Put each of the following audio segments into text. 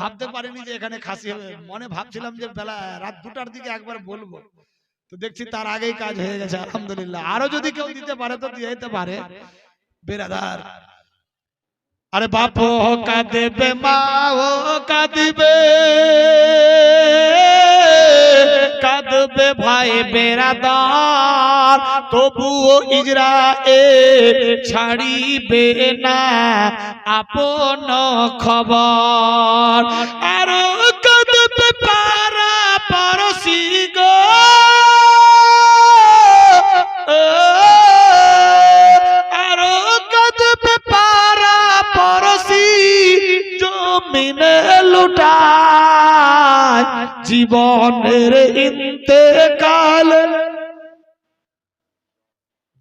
ভাবতে পারিনি যে এখানে খাসি হবে। মনে ভাবছিলাম যে বেলা রাত দুটার দিকে একবার বলব। তো দেখছি তার আগেই কাজ হয়ে গেছে, আলহামদুলিল্লাহ। আরও যদি কেউ দিতে পারে তো দিয়ে দিতে পারে। বেরাদার। আরে বাপ কাঁদেবে, মা ও কাঁদিবে। কাঁদবে ভাই বেড়াদার তবুও ইজরায়ে ছাড়িবে না আপন খবর। আর জীবনের ইন্তেকাল।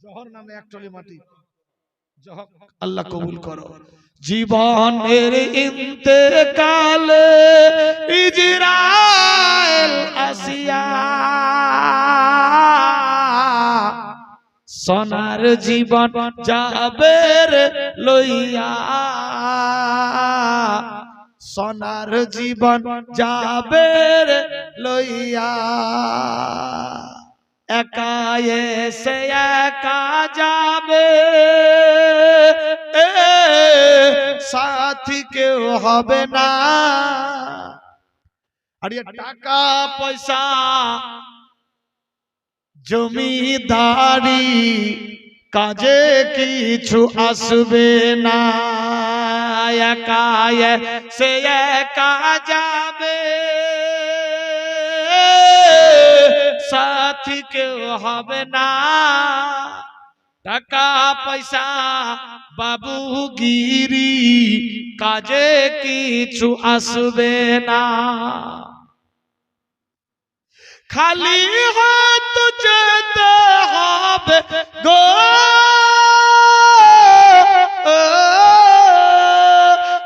জহর নামে একটলি মাটি। আল্লাহ কবুল করো। জীবনের ইন্তেকাল ইজরাইল আসিয়া। সোনার জীবন যাবে রে লইয়া। সোনার জীবন যাবে রে লইয়া। একা এসে একা যাবে। সাথী কেউ হবে না। আর টাকা, পয়সা, জমিদারি, কাজে কিছু আসবে না। একা সে একা যাবে। সাথী কেউ হবে না। টাকা, পয়সা, বাবুগিরি, কাজে কিছু আসবে না। খালি হাত যেতে হবে গো।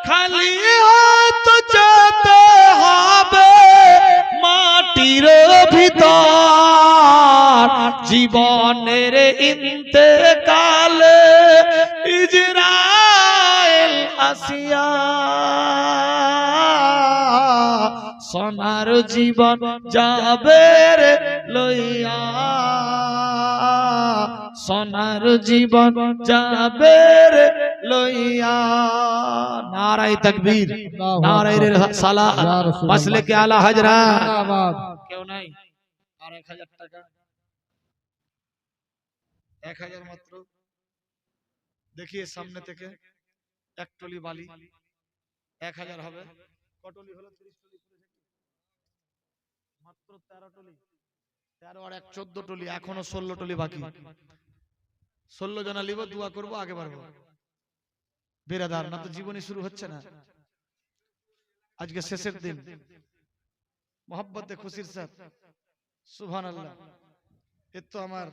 খালি জীবনের ইন্তেকাল ইজরাইল আসিয়া সোনার জীবন যাবে রে লইয়া সোনার জীবন যাবে রে লইয়া নারাই তকবীর নারাই রে সালা মাসলে কে আলা হাজরা। কেউ নাই? আর এক হাজার টাকা। এক হাজার মাত্র। দেখিয়ে সামনে থেকে এক টলি বালি। এক হাজার হবে। কটলি হলো? তিরিশ টলি মাত্র তেরো টলি তেরো আর এক চোদ্দ টলি এখনও ষোলো টলি বাকি। ষোলো জনা লিব দোয়া করব আগে বাড়বো। বেরাদার না তো জীবনী শুরু হচ্ছে না। আজকে শেষের দিন। মোহাম্মতে খুশির স্যার সুভান আল্লাহ এর তো আমার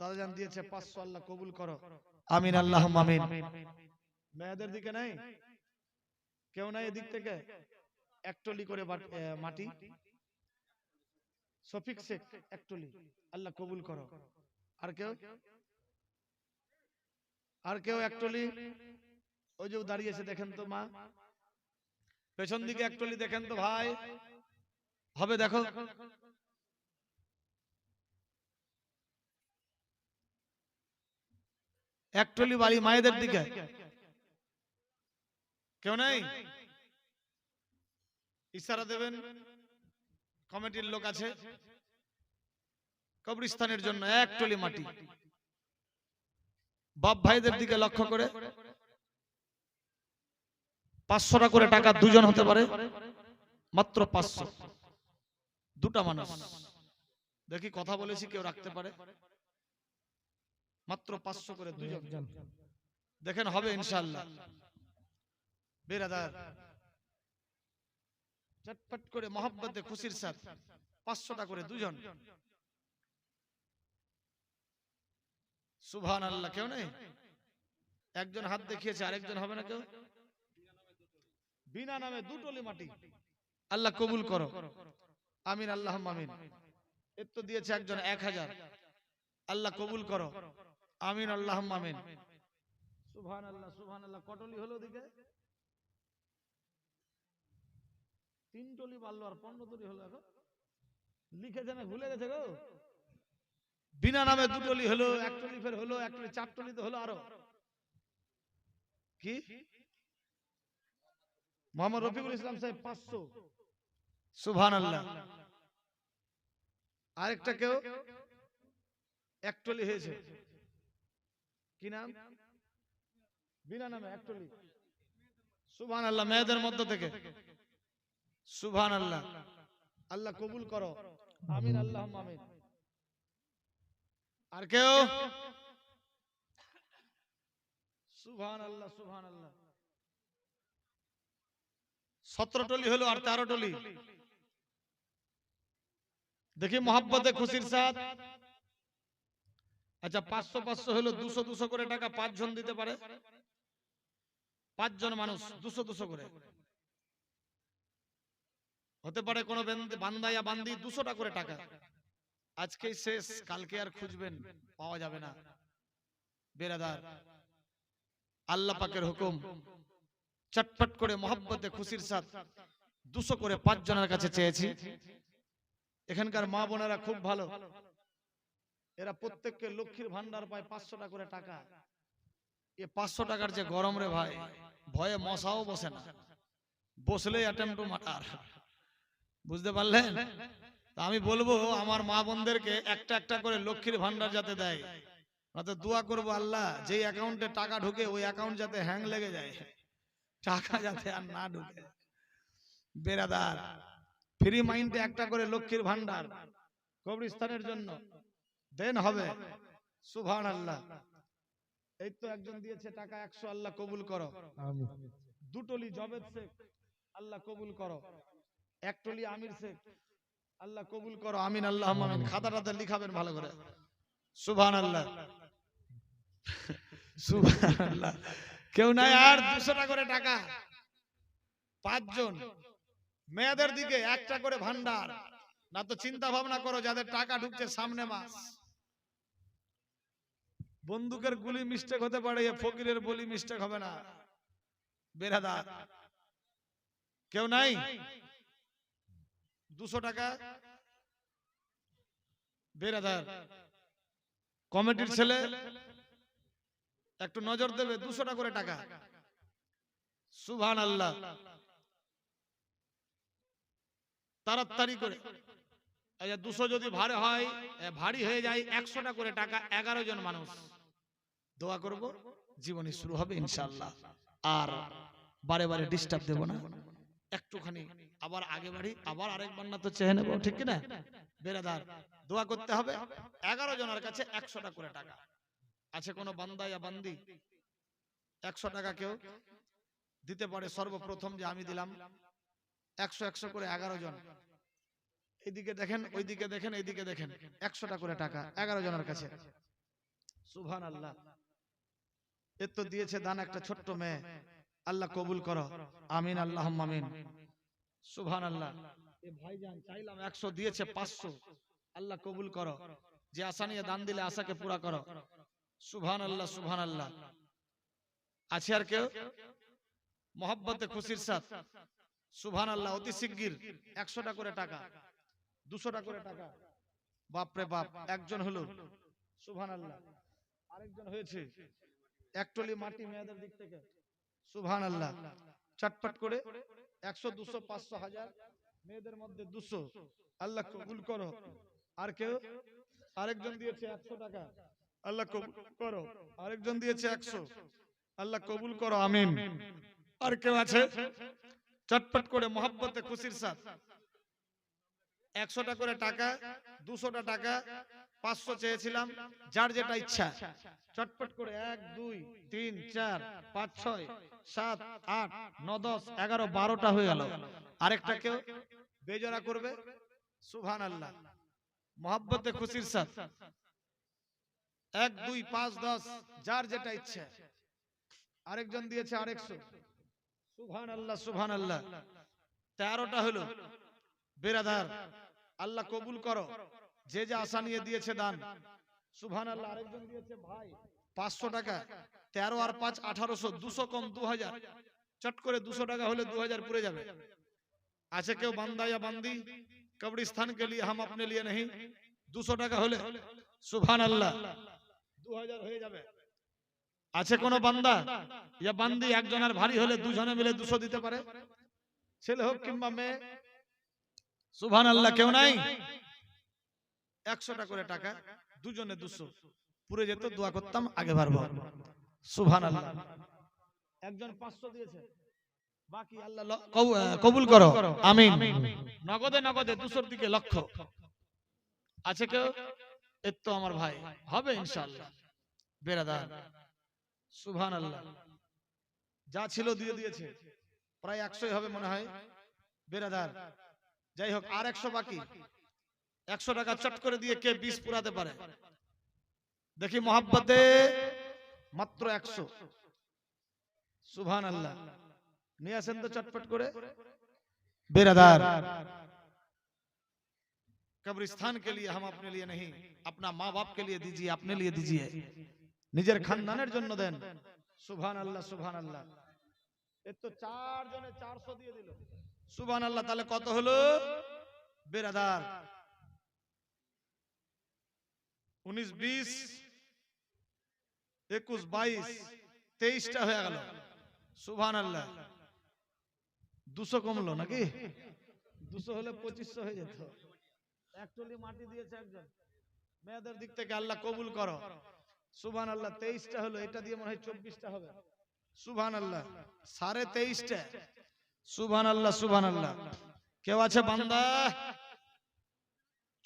দাদাজান দিয়েছে পাঁচশো আল্লাহ কবুল করো। আমিন আল্লাহ আমিন। মেয়েদের দিকে নাই? কেউ নাই এদিক থেকে? একটলি করে মাটি। শফিক শেখ একটলি আল্লাহ কবুল করো। আর কেউ? আর কেউ একটলি ওই যে দাঁড়িয়েছে দেখেন তো মা। পেছন দিকে একটলি দেখেন তো ভাই। হবে দেখো। একটলি বাড়ি মায়েদের দিকে। কেউ নাই? ইশারা দেবেন? কমিটির লোক আছে। কবরস্থানের জন্য এক টলি মাটি। বাপ ভাইদের দিকে লক্ষ্য করে। পাঁচশোটা করে টাকা দুজন হতে পারে। মাত্র পাঁচশো। দুটা মানুষ। দেখি কথা বলেছি, কেউ রাখতে পারে। মাত্র পাঁচশো করে দুজন দেখেন হবে ইনশাল্লাহ বেরাদার। চটপট করে মহব্বতে খুশির সাথ পাঁচশোটা করে দুজন সুভান আল্লাহ কেউ নেই? একজন হাত দেখিয়েছে আরেকজন হবে না কেউ? বিনা নামে দুটলি মাটি আল্লাহ কবুল করো। আমিন আল্লাহ আমিন। এর তো দিয়েছে একজন এক হাজার। আল্লাহ কবুল করো। আমিন আল্লাহ আমিন। সুভান আল্লাহ সুভান আল্লাহ কটলি হলো দিকে তিন টলি বাড়লো আর পনেরো টলি হলো এখন। লিখেছে না ভুলে গেছে গো? বিনা নামে দু টলি হলো এক টলি ফের হলো এক টলি চার টলি তো হলো আরও। কি? মোহাম্মদ রফিকুল ইসলাম সাহেব পাঁচশো। সুভান আল্লাহ আরেকটা কেউ? একটলি হয়েছে। কি নাম? বিনা নামে একটলি সুভান আল্লাহ মেয়েদের মধ্য থেকে। সুভান আল্লাহ আল্লাহ কবুল করো। আমিন আল্লাহ আমিন। আর কেউ? সুভান আল্লাহ সুভান আল্লাহ সতেরো টলি হলো আর তেরো টলি। দেখি মোহাব্বতে খুশির সাথ আচ্ছা পাঁচশো পাঁচশো হলো দুশো দুশো করে টাকা পাঁচজন দিতে পারে? পাঁচজন মানুষ দুশো দুশো করে। হতে পারে কোনো বান্দাইয়া বান্দি দুশোটা করে টাকা। আজকেই শেষ কালকে আর খুঁজবেন পাওয়া যাবে না। বেরাদার আল্লাহ পাকের হুকুম। চটপট করে মোহাব্বতে খুশির সাথ দুশো করে পাঁচ জনের কাছে চেয়েছি। এখানকার মা বোনেরা খুব ভালো। এরা প্রত্যেককে লক্ষ্মীর ভান্ডার পায় পাঁচশো টাকা করে টাকা। এ পাঁচশো টাকার যে গরম রে ভাই, ভয়ে মশাও বসে না। বসলেই অ্যাটেম্প টু বুঝতে পারলেন? আমি বলব, আমার মা বোনদেরকে একটা একটা করে লক্ষ্মীর ভান্ডার যাতে দেয়। দোয়া করব আল্লাহ, যেই অ্যাকাউন্টে টাকা ঢুকে, ওই অ্যাকাউন্ট যাতে হ্যাং লেগে যায়। টাকা যাতে আর না ঢুকে। বেরাদার ফ্রি মাইন্ডে একটা করে লক্ষ্মীর ভান্ডার কবরস্থানের জন্য। দেন হবে। সুভান আল্লাহ এই তো একজন দিয়েছে টাকা একশো আল্লাহ কবুল করো। দুটলি জবেদ শেখ আল্লাহ কবুল করো। এক টলি আমির শেখ আল্লাহ কবুল করো। আমিন আল্লাহ আমিন। খাতাটাতে লিখাবেন ভালো করে। সুভান আল্লাহ সুভান আল্লাহ কেউ নাই আর দুশো টাকা করে টাকা। পাঁচজন। মেয়েদের দিকে একটা করে ভান্ডার না তো চিন্তা ভাবনা করো যাদের টাকা ঢুকছে সামনে মাস। বন্দুকের গুলি মিস্টেক হতে পারে ফকিরের বলি মিস্টেক হবে না। বেরাদার, কেউ নাই? দুশো টাকা? বেরাদার, কমিটির ছেলে একটু নজর দেবে, দুশো টাকা করে টাকা। সুভান আল্লাহ তাড়াতাড়ি করে। দুশো যদি ভারে হয় ভারী হয়ে যায় একশোটা করে টাকা, এগারো জন মানুষ। দোয়া করব জীবনী শুরু হবে ইনশাল্লাহ আর বারে বারে ডিস্টার্ব দেব না। একটুখানি আবার আগে বাড়ি, আবার আরেক বান্না তো চেয়ে নেব, ঠিক কিনা? বেরাদার, দোয়া করতে হবে, এগারো জনের কাছে একশোটা করে টাকা। আছে কোনো বান্দা ইয়া বান্দি? একশো টাকা কেউ? দিতে পারে সর্বপ্রথম যে আমি দিলাম, একশো একশো করে এগারো জন। এইদিকে দেখেন ওইদিকে দেখেন এইদিকে দেখেন। একশোটা করে টাকা এগারো জনের কাছে। সুভান আল্লাহ এর তো দিয়েছে দান একটা ছোট্ট মেয়ে। আল্লাহ কবুল করো। আমিন আল্লাহ আমিন। সুভান আল্লাহ ভাইজান চাইলাম একশো দিয়েছে পাঁচশো। আল্লাহ কবুল করো। যে আশা নিয়ে দান দিলে আশাকে পুরা করো। সুভান আল্লাহ সুভান আল্লাহ আছে আর কেউ? মোহাব্বতে খুশির সাথ। সুভান আল্লাহ অতি শিগগির। একশোটা করে টাকা। দুশোটা করে টাকা। বাপরে বাপ একজন হলো। সুভান আল্লাহ আরেকজন হয়েছে। একটলি মাটি মেয়েদের দিক থেকে। সুভান আল্লাহ চটপট করে একশো দুশো পাঁচশো হাজার মেয়েদের মধ্যে দুশো। আল্লাহ কবুল করো। আর কেউ? আরেকজন দিয়েছে একশো টাকা। আল্লাহ কবুল করো। আরেকজন দিয়েছে একশো। আল্লাহ কবুল করো। আমিন। আর কেউ আছে? চটপট করে মোহাব্বতে খুশির সাথ একশোটা করে টাকা দুশোটা টাকা পাঁচশো চেয়েছিলাম যার যেটা ইচ্ছা। চটপট করে এক দুই তিন চার পাঁচ ছয় সাত আট ন দশ এগারো বারোটা হয়ে গেল। আরেকটা কেউ বেজরা করবে? সুভান আল্লাহ মোহাব্বতে খুশির সাথ। এক দুই পাঁচ দশ যার যেটা ইচ্ছা। আরেকজন দিয়েছে আরেকশো। সুভান আল্লাহ সুভান আল্লাহ তেরোটা হলো। বেরাদার আল্লাহ কবুল করো। যে যে আশা নিয়ে দিয়েছে দান। সুভান আল্লাহ আরেকজন দিয়েছে ভাই পাঁচশো টাকা। তেরো আর পাঁচ আঠারোশো দুশো কম দু হাজার। চট করে দুশো টাকা হলে দু হাজার পুরে যাবে। আছে কেউ বান্দা? ইয়া বান্দি কবরিস্তান কে লিয়ে হাম আপনে লিয়ে নেই। দুশো টাকা হলে। সুভান আল্লাহ দু হাজার হয়ে যাবে। আছে কোন বান্দা? ইয়া বান্দি একজনের ভারী হলে দুজনে মিলে দুশো দিতে পারে? ছেলে হোক কিংবা মেয়ে সুবহান আল্লাহ কেউ নাই। 100 টাকা করে টাকা দুজনে 200 পুরে যেত দোয়া করতাম আগে বাড়বো। সুবহান আল্লাহ একজন 500 দিয়েছে। বাকি আল্লাহ কবুল করো। আমিন। নগদে নগদে দুশোর দিকে লক্ষ্য। আছে কেউ? এর তো আমার ভাই। হবে ইনশাআল্লাহ। বেরাদার। সুবহান আল্লাহ যা ছিল দিয়ে দিয়েছে। প্রায় একশোই হবে মনে হয়। বেরাদার। যাই হোক আর একশো বাকি একশো টাকা চট করে দিয়ে কে বিষ পুরাতে পারে দেখি মোহাব্বতে মাত্র একশো সুবহান আল্লাহ নিয়ে আসেন তো চটপট করে बेरादार कब्रिस्तान के लिए हम अपने लिए नहीं अपना माँ बाप के लिए दीजिए अपने लिए दीजिए নিজের খানদানের জন্য দেন সুবহান আল্লাহ সুবহান আল্লাহ এর তো চার জনে চারশো দিয়ে দিল সুবহান আল্লাহ তাহলে কত হলো? বেরাদার। উনিশ, বিশ, একুশ, বাইশ, তেইশটা হয়ে গেল। সুবহান আল্লাহ দুশো কমলো নাকি? দুশো হলে পঁচিশশো হয়ে যেত। এক মাটি দিয়েছে একজন। মেয়েদের দিক থেকে আল্লাহ কবুল করো। সুবহান আল্লাহ তেইশটা হলো, এটা দিয়ে মনে হয় চব্বিশটা হবে। সুবহান আল্লাহ সাড়ে তেইশটা। আল্লাহ আল্লাহ কেউ আছে বান্দা?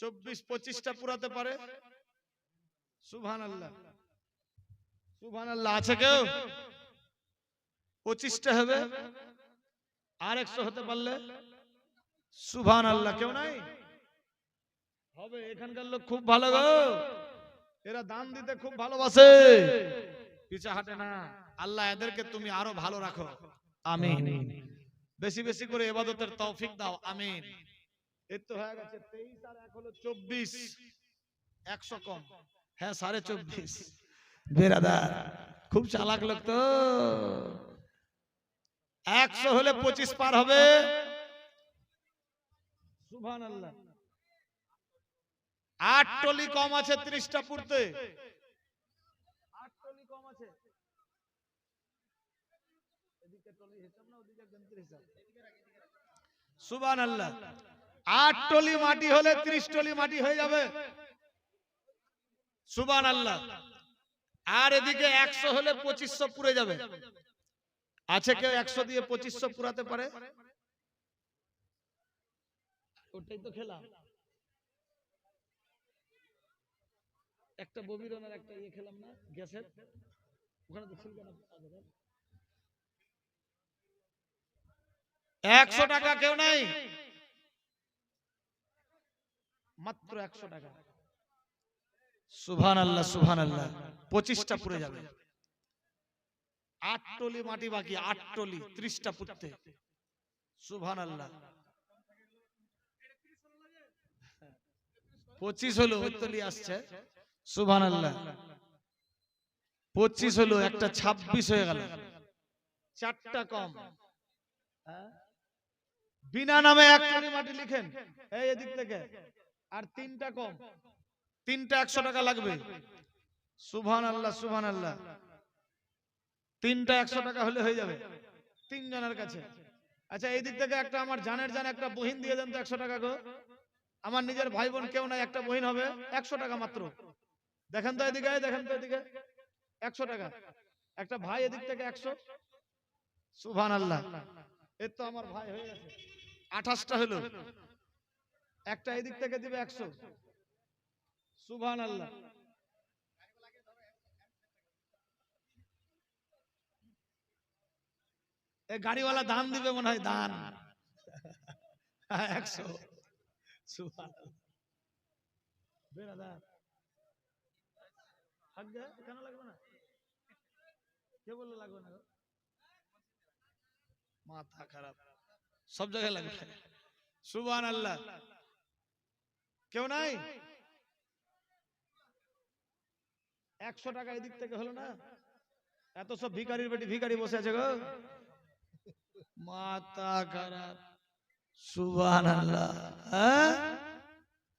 চব্বিশ পঁচিশটা পুরাতে পারে? আল্লাহ আল্লাহ আছে কেউ? পঁচিশটা হবে? আর একশো হতে পারলে? আল্লাহ কেউ নাই? হবে, এখানকার লোক খুব ভালো গো। এরা দান দিতে খুব ভালোবাসে। পিছা হাটে না। আল্লাহ এদেরকে তুমি আরও ভালো রাখো। আমিন। বেশি বেশি করে এবাদতের তৌফিক দাও আমিন। এর তো হয়ে গেছে তেইশ আর এক হলো চব্বিশ। একশো কম। হ্যাঁ সাড়ে চব্বিশ। বেরাদার খুব চালাক লোক তো। একশো হলে পঁচিশ পার হবে। সুবহান আল্লাহ আট টলি কম আছে ত্রিশটা পুরতে আট টলি কম আছে এদিকে টলি হিসাব না ওদিকে গন্তির হিসাব সুবহান আল্লাহ আট টলি মাটি হলে ত্রিশ টলি মাটি হয়ে যাবে। সুবহান আল্লাহ আর এদিকে একশো হলে পঁচিশশো পুরে যাবে। আছে কেউ একশো দিয়ে পঁচিশশো পুরাতে পারে? ওটাই তো খেলা। একটা ববিরনের একটা ইয়ে খেলাম না গ্যাসের? ওখানে তো ছিল না। একশো টাকা কেউ নাই। মাত্র একশো টাকা। সুভান আল্লাহ সুভান আল্লাহ পঁচিশটা পুরে যাবে। আট টলি মাটি বাকি আট টলি ত্রিশটা সুভান আল্লাহ পঁচিশ হলো ওই তলি আসছে। সুভান আল্লাহ পঁচিশ হলো একটা ছাব্বিশ হয়ে গেল। চারটা কম। হ্যাঁ? বিনা নামে এক টলি মাটি লিখেন। এই এদিক থেকে। আর তিনটা কম। তিনটা একশো টাকা লাগবে। সুভান আল্লাহ সুভান আল্লাহ তিনটা একশো টাকা হলে হয়ে যাবে। তিনজনের কাছে। আচ্ছা এই দিক থেকে একটা আমার জানের জান, একটা বহিন দিয়ে দেন তো একশো টাকা গো। আমার নিজের ভাই বোন কেউ নাই, একটা বহিন হবে। একশো টাকা মাত্র। দেখেন তো এদিকে, দেখেন তো এদিকে। একশো টাকা। একটা ভাই এদিক থেকে একশো। সুভান আল্লাহ এর তো আমার ভাই হয়ে গেছে। আঠাশটা হলো। একটা এদিক থেকে দিবে একশো। সুভান আল্লাহ গাড়িওয়ালা দান দিবে মনে হয় দান। একশো। লাগবে না? মাথা খারাপ। সব জায়গায় লাগবে। সুবান আল্লাহ কেউ নাই? একশো টাকা এদিক থেকে হলো না? এত সব ভিখারির বেটি ভিখারি বসে আছে গো। মাথা খারাপ। সুবহানাল্লাহ। হ্যাঁ?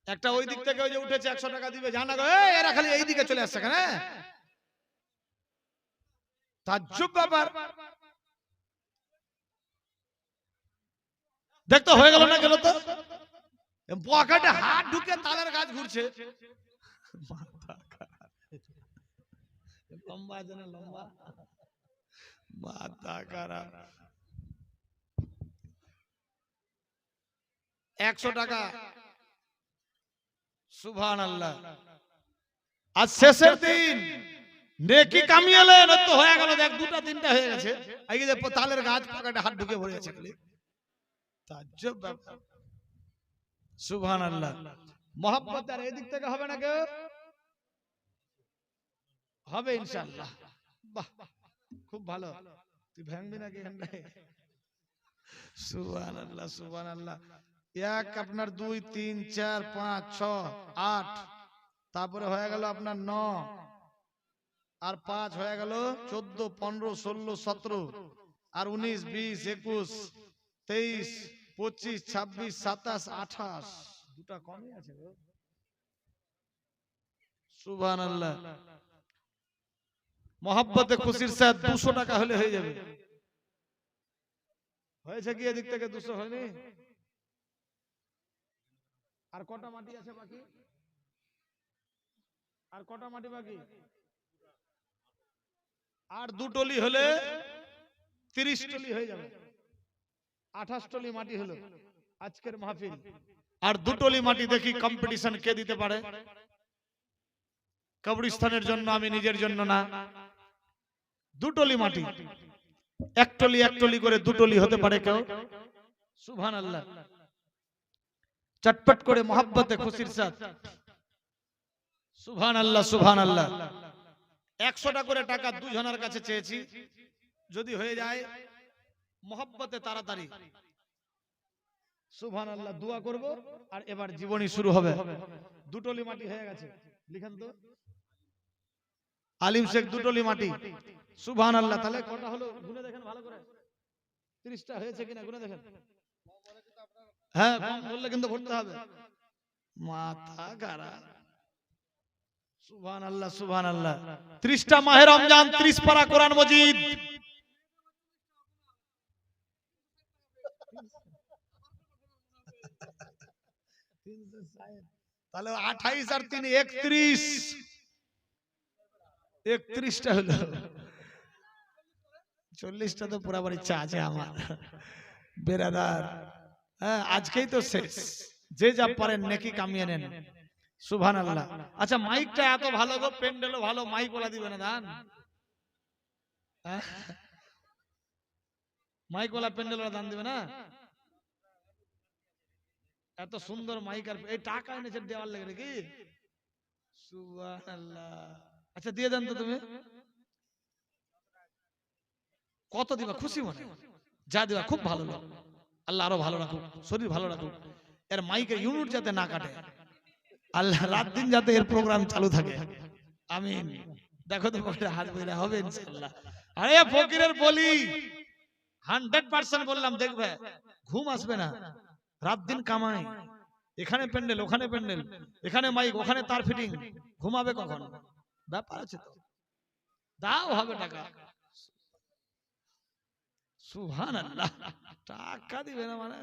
একটা ওই দিক থেকে ওই যে উঠেছে একশো টাকা দিবে জানা গো। এরা খালি এই দিকে চলে আসছে কেন তাজ্জব ব্যাপার দেখতে হয়ে গেল না গেল তো? পকেটে হাত ঢুকে তালের গাছ ঘুরছে। লম্বা আছে লম্বা। মাথা খারাপ। একশো টাকা। সুভান আল্লাহ আজ শেষের দিন নেকি কামিয়েলেন তো হয়ে গেল দেখ দুটা তিনটা হয়ে গেছে। তালের গাছ পকেটে হাত ঢুকে ভরে খালি। তাজ্জব। ব্যাপার আর এদিক থেকে হবে না কেউ? হবে ইনশাআল্লাহ। বাহ খুব ভালো। তুই ভাঙবি নাকি এখানটায় এক আপনার দুই তিন চার পাঁচ ছ আট। তারপরে হয়ে গেল আপনার ন। আর পাঁচ হয়ে গেল চোদ্দ পনেরো ষোলো সতেরো। আর উনিশ বিশ একুশ তেইশ। পঁচিশ ছাব্বিশ সাতাশ আঠাশ। দুটা কমই আছে গো। সুবহান আল্লাহ মহাব্বতে খুশির সাথে দুশো টাকা হলে হয়ে যাবে। হয়েছে কি এদিক থেকে দুশো হয়নি? আর কটা মাটি আছে বাকি? আর কটা মাটি বাকি? আর দু টলি হলে তিরিশ টলি হয়ে যাবে। আঠাশ টলি মাটি হলো। আজকের মাহফিল। আর দু টলি মাটি দেখি কম্পিটিশন কে দিতে পারে? জন্য আমি নিজের জন্য না। দুটলি মাটি। এক টলি এক টলি করে দুটলি হতে পারে কেউ? সুভান আল্লাহ চটপট করে মোহাব্বতে খুশির সাথ। সুভান আল্লাহ সুভান আল্লাহ একশোটা করে টাকা দুজনের কাছে চেয়েছি। যদি হয়ে যায় মোহাব্বতে তাড়াতাড়ি। সুভান আল্লাহ দোয়া করব আর এবার জীবনী শুরু হবে। দুটলি মাটি হয়ে গেছে। লিখেন তো। আলিম শেখ দুটলি মাটি সুভান আল্লাহ তাহলে কটা হলো? গুনে দেখেন ভালো করে। তিরিশটা হয়েছে কিনা? গুনে দেখেন। হ্যাঁ কম বললে কিন্তু ভরতে হবে। মাথা গারা সুভান আল্লাহ সুভান আল্লাহ ত্রিশটা মাহে রমজান, ত্রিশ পারা কোরআন মজিদ। তাহলে আঠাইশ আর তিন, একত্রিশ। একত্রিশটা হলো। চল্লিশটা তো পুরাবার ইচ্ছা আছে আমার। বেরাদার হ্যাঁ আজকেই তো শেষ। যে যা পারেন, নেকি কামিয়ে নেন। সুভান আল্লাহ আচ্ছা মাইকটা এত ভালো গো প্যান্ডেলও ভালো, মাইক ওলা দিবে না, দান। হ্যাঁ? মাইক ওলা প্যান্ডেল দান দিবে না? এত সুন্দর মাইক আর এই টাকা এনেছে দেওয়ার লাগে নাকি? আচ্ছা দিয়ে দেন তো তুমি। কত দিবা? খুশি মনে যা দিবা খুব ভালো লোক আল্লাহ আরও ভালো রাখুক শরীর ভালো রাখুক। এর মাইকের ইউনিট যাতে না কাটে। আল্লাহ রাত দিন যাতে এর প্রোগ্রাম চালু থাকে। আমিন। দেখো তো হাত বইরা হবে ইনশাআল্লাহ। আরে ফকিরের বলি। হান্ড্রেড পার্সেন্ট বললাম দেখবে। ঘুম আসবে না। রাত দিন কামায় এখানে প্যান্ডেল ওখানে প্যান্ডেল। এখানে মাইক ওখানে তার ফিটিং ঘুমাবে কখন? ব্যাপার আছে তো। দাও হবে টাকা। সুহান আল্লাহ টাকা দিবে না মানে?